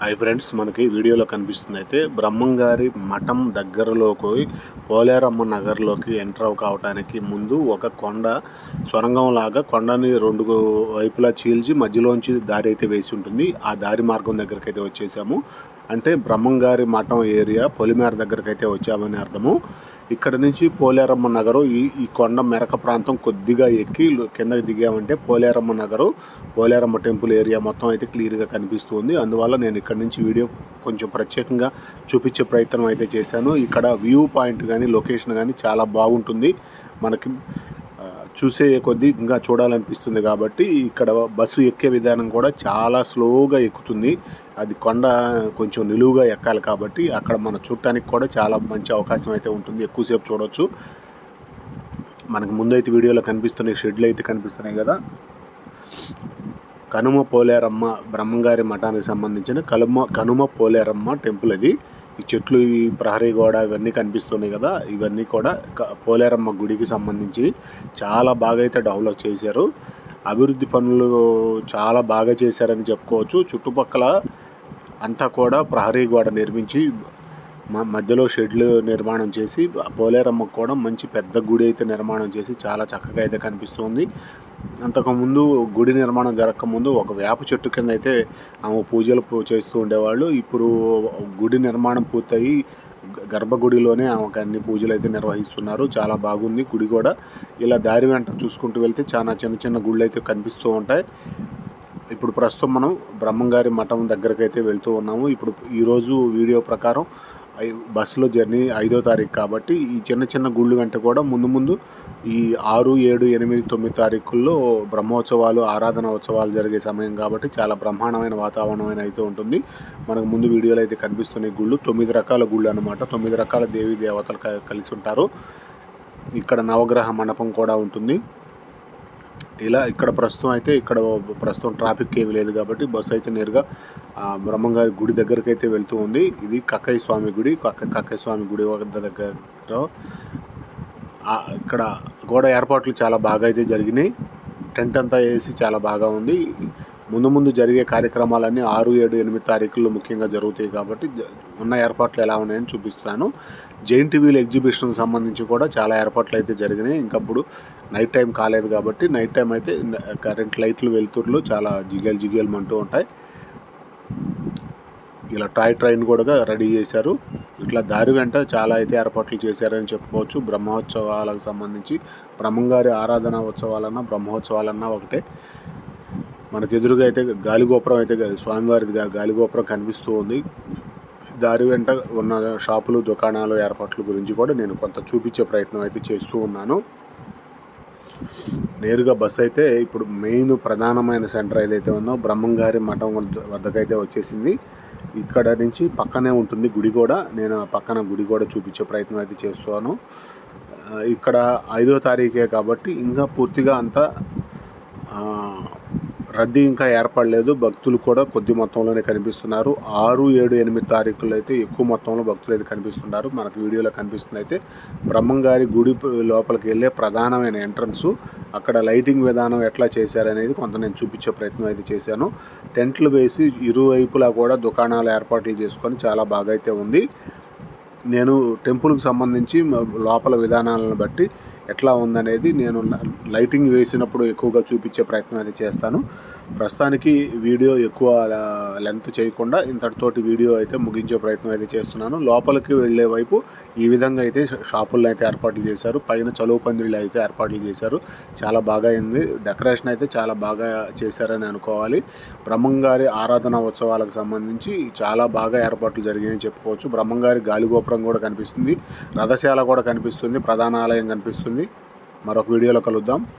Hi friends మనకి వీడియోలో కనిపిస్తుంది. అయితే బ్రహ్మంగారి మఠం దగ్గరలోకి పోలేరమ్మ నగర్లోకి ఎంటర్ కావడానికి ముందు ఒక కొండ సొరంగం లాగా కొండని రెండు వైపులా చీల్చి మధ్యలోంచి దారి అయితే వేసి ఉంటుంది. ఆ దారి మార్గం దగ్గరికి అయితే వచ్చేసాము. అంటే బ్రహ్మంగారి మఠం ఏరియా పొలిమేర దగ్గరికి అయితే వచ్చామని అర్థము. ఇక్కడ నుంచి పోలేరమ్మ నగరు ఈ ఈ కొండ మెరక ప్రాంతం కొద్దిగా ఎక్కి కిందకి దిగామంటే పోలేరమ్మ నగరు పోలేరమ్మ టెంపుల్ ఏరియా మొత్తం అయితే క్లియర్గా కనిపిస్తుంది. అందువల్ల నేను ఇక్కడ నుంచి వీడియో కొంచెం ప్రత్యేకంగా చూపించే ప్రయత్నం అయితే చేశాను. ఇక్కడ వ్యూ పాయింట్ కానీ లొకేషన్ కానీ చాలా బాగుంటుంది. మనకి చూసే కొద్దీ ఇంకా చూడాలనిపిస్తుంది కాబట్టి ఇక్కడ బస్సు ఎక్కే విధానం కూడా చాలా స్లోగా ఎక్కుతుంది. అది కొండ కొంచెం నిలువుగా ఎక్కాలి కాబట్టి అక్కడ మనం చూడటానికి కూడా చాలా మంచి అవకాశం అయితే ఉంటుంది. ఎక్కువసేపు చూడవచ్చు మనకు ముందైతే వీడియోలో కనిపిస్తున్న షెడ్లు అయితే కనిపిస్తున్నాయి కదా. కనుమ పోలేరమ్మ బ్రహ్మంగారి మఠానికి సంబంధించిన కనుమ కనుమ పోలేరమ్మ టెంపుల్ అది. ఈ చెట్లు ఈ ప్రహరీ గోడ ఇవన్నీ కనిపిస్తున్నాయి కదా. ఇవన్నీ కూడా పోలేరమ్మ గుడికి సంబంధించి చాలా బాగా అయితే డెవలప్ చేశారు. అభివృద్ధి పనులు చాలా బాగా చేశారని చెప్పుకోవచ్చు. చుట్టుపక్కల అంతా కూడా ప్రహరీ గోడ నిర్మించి మధ్యలో షెడ్లు నిర్మాణం చేసి పోలేరమ్మకు కూడా మంచి పెద్ద గుడి అయితే నిర్మాణం చేసి చాలా చక్కగా అయితే కనిపిస్తుంది. అంతకుముందు గుడి నిర్మాణం జరగకముందు ఒక వేప చెట్టు కింద అయితే ఆమె పూజలు చేస్తూ ఉండేవాళ్ళు. ఇప్పుడు గుడి నిర్మాణం పూర్తయి గర్భగుడిలోనే ఆమెకు అన్ని పూజలు అయితే నిర్వహిస్తున్నారు. చాలా బాగుంది గుడి కూడా. ఇలా దారి వెంట చూసుకుంటూ వెళ్తే చాలా చిన్న చిన్న గుళ్ళు అయితే కనిపిస్తూ ఉంటాయి. ఇప్పుడు ప్రస్తుతం మనం బ్రహ్మంగారి మఠం దగ్గరకైతే అయితే వెళ్తూ ఉన్నాము. ఇప్పుడు ఈరోజు వీడియో ప్రకారం బస్సులో జర్నీ ఐదో తారీఖు కాబట్టి ఈ చిన్న చిన్న గుళ్ళు వెంట కూడా ముందు ముందు ఈ ఆరు ఏడు ఎనిమిది తొమ్మిది తారీఖుల్లో బ్రహ్మోత్సవాలు ఆరాధన ఉత్సవాలు జరిగే సమయం కాబట్టి చాలా బ్రహ్మాండమైన వాతావరణం అయితే ఉంటుంది. మనకు ముందు వీడియోలో అయితే కనిపిస్తున్నాయి గుళ్ళు తొమ్మిది రకాల గుళ్ళు అనమాట తొమ్మిది రకాల దేవీ దేవతలు కలిసి ఉంటారు. ఇక్కడ నవగ్రహ మండపం కూడా ఉంటుంది. ఇలా ఇక్కడ ప్రస్తుతం అయితే ఇక్కడ ప్రస్తుతం ట్రాఫిక్ ఏమి లేదు కాబట్టి బస్సు అయితే నేరుగా బ్రహ్మంగారి గుడి దగ్గరికి అయితే వెళ్తూ ఉంది. ఇది కక్కయ్య స్వామి గుడి. కక్క కక్కయ్య స్వామి గుడి వద్ద దగ్గర ఇక్కడ గోడ ఏర్పాట్లు చాలా బాగా అయితే జరిగినాయి. టెంట్ అంతా వేసి చాలా బాగా ఉంది. ముందు ముందు జరిగే కార్యక్రమాలన్నీ ఆరు ఏడు ఎనిమిది తారీఖుల్లో ముఖ్యంగా జరుగుతాయి కాబట్టి ఉన్న ఏర్పాట్లు ఎలా ఉన్నాయని చూపిస్తాను. జైన్ టీవీల ఎగ్జిబిషన్కి సంబంధించి కూడా చాలా ఏర్పాట్లు అయితే జరిగినాయి. ఇంకప్పుడు నైట్ టైం కాలేదు కాబట్టి నైట్ టైం అయితే కరెంట్ లైట్లు వెలుతురులు చాలా జిగేలు జిగేలు అంటూ ఉంటాయి. ఇలా టాయ్ ట్రైన్ కూడా రెడీ చేశారు. ఇట్లా దారి వెంట చాలా అయితే ఏర్పాట్లు చేశారని చెప్పుకోవచ్చు. బ్రహ్మోత్సవాలకు సంబంధించి బ్రహ్మంగారి ఆరాధన ఉత్సవాలన్నా బ్రహ్మోత్సవాలన్నా ఒకటే. మనకు ఎదురుగా అయితే గాలిగోపురం అయితే స్వామివారిది గాలిగోపురం కనిపిస్తూ ఉంది. దారి వెంట ఉన్న షాపులు దుకాణాలు ఏర్పాట్ల గురించి కూడా నేను కొంత చూపించే ప్రయత్నం అయితే చేస్తూ ఉన్నాను. నేరుగా బస్సు అయితే ఇప్పుడు మెయిన్ ప్రధానమైన సెంటర్ ఏదైతే ఉందో బ్రహ్మంగారి మఠం వద్దకైతే వచ్చేసింది. ఇక్కడ నుంచి పక్కనే ఉంటుంది గుడి కూడా నేను పక్కన గుడి కూడా చూపించే ప్రయత్నం అయితే చేస్తున్నాను. ఇక్కడ ఐదో తారీఖే కాబట్టి ఇంకా పూర్తిగా అంతా రద్దీ ఇంకా ఏర్పడలేదు. భక్తులు కూడా కొద్ది మొత్తంలోనే కనిపిస్తున్నారు. ఆరు ఏడు ఎనిమిది తారీఖుల్లో అయితే ఎక్కువ మొత్తంలో భక్తులు అయితే కనిపిస్తున్నారు. మనకు వీడియోలో కనిపిస్తుంది అయితే బ్రహ్మంగారి గుడి లోపలికి వెళ్ళే ప్రధానమైన ఎంట్రన్స్. అక్కడ లైటింగ్ విధానం ఎట్లా చేశారనేది కొంత నేను చూపించే ప్రయత్నం అయితే చేశాను. టెంట్లు వేసి ఇరువైపులా కూడా దుకాణాలు ఏర్పాట్లు చేసుకొని చాలా బాగా అయితే ఉంది. నేను టెంపుల్కి సంబంధించి లోపల విధానాలను బట్టి ఎట్లా ఉందనేది నేను లైటింగ్ వేసినప్పుడు ఎక్కువగా చూపించే ప్రయత్నం అయితే చేస్తాను. ప్రస్తుతానికి వీడియో ఎక్కువ లెంత్ చేయకుండా ఇంతటితోటి వీడియో అయితే ముగించే ప్రయత్నం అయితే చేస్తున్నాను. లోపలికి వెళ్ళే వైపు ఈ విధంగా అయితే షాపుల్లో అయితే ఏర్పాట్లు చేశారు. పైన చలువు పందిళ్ళు అయితే ఏర్పాట్లు చేశారు. చాలా బాగా అయింది. డెకరేషన్ అయితే చాలా బాగా చేశారని అనుకోవాలి. బ్రహ్మంగారి ఆరాధన ఉత్సవాలకు సంబంధించి చాలా బాగా ఏర్పాట్లు జరిగాయని చెప్పుకోవచ్చు. బ్రహ్మంగారి గాలిగోపురం కూడా కనిపిస్తుంది. రథశాల కూడా కనిపిస్తుంది. ప్రధాన ఆలయం కనిపిస్తుంది. మరొక వీడియోలో కలుద్దాం.